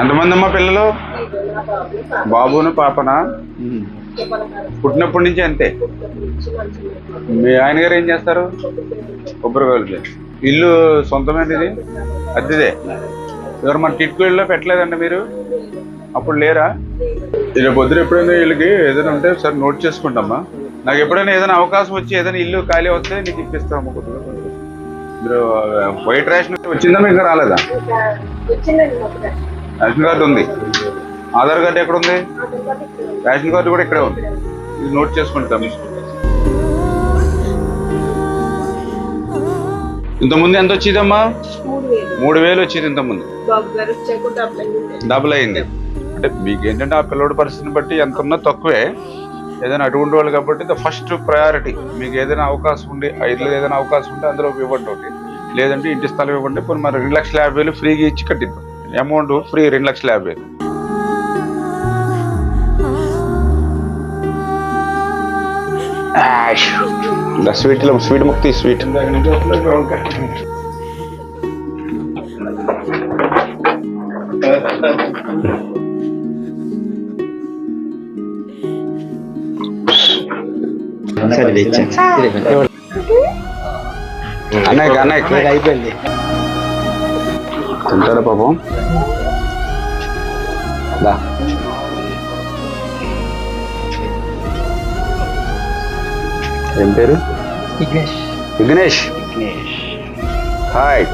ఎంతమంది అమ్మా పిల్లలు? బాబును పాపనా? పుట్టినప్పటి నుంచి అంతే. మీ ఆయన గారు ఏం చేస్తారు? కొబ్బరికాయలు ఇల్లు సొంతమైనది అద్దెదే. ఎవరు మన టిట్కోయిల్లో పెట్టలేదండి మీరు? అప్పుడు లేరా? ఇలా పొద్దున ఎప్పుడైనా వీళ్ళకి ఏదైనా ఉంటే సార్ నోట్ చేసుకుంటామా? నాకు ఎప్పుడైనా ఏదైనా అవకాశం వచ్చి ఏదైనా ఇల్లు ఖాళీ వస్తే నీకు ఇప్పిస్తాము కొద్దిగా. మీరు వైట్ రేషన్ వచ్చిందా మీకు రాలేదా? రేషన్ కార్డు ఉంది. ఆధార్ కార్డు ఎక్కడ ఉంది రేషన్ కార్డు కూడా ఇక్కడే ఉంది. ఇది నోట్ చేసుకుంటాం ఇంతకుముందు ఎంత వచ్చిందమ్మా? మూడు వేలు వచ్చింది ఇంతకుముందు. డబుల్ అయింది. అంటే మీకు ఏంటంటే ఆ పిల్లోడి పరిస్థితిని బట్టి ఎంత ఉన్నా తక్కువే. ఏదైనా అటువంటి వాళ్ళు కాబట్టి ద ఫస్ట్ ప్రయారిటీ. మీకు ఏదైనా అవకాశం ఉండి ఐదులో ఏదైనా అవకాశం ఉంటే అందులో ఇవ్వండి ఒకటి. లేదంటే ఇంటి స్థలం ఇవ్వండి పోనీ మరి రెండు లక్షల యాభై వేలు ఫ్రీగా ఇచ్చి కట్టిద్దాం. అమౌంట్ ఫ్రీ రెండు లక్షల యాభై. వేలు స్వీట్ స్వీట్ ముక్తి స్వీట్. సరే అన్నయ్య అన్నయ్య అయిపోయింది. తింటారా పాపం? దా. ఏం పేరు? విఘ్నేష్. విఘ్నేష్. విఘ్నేష్. హాయ్.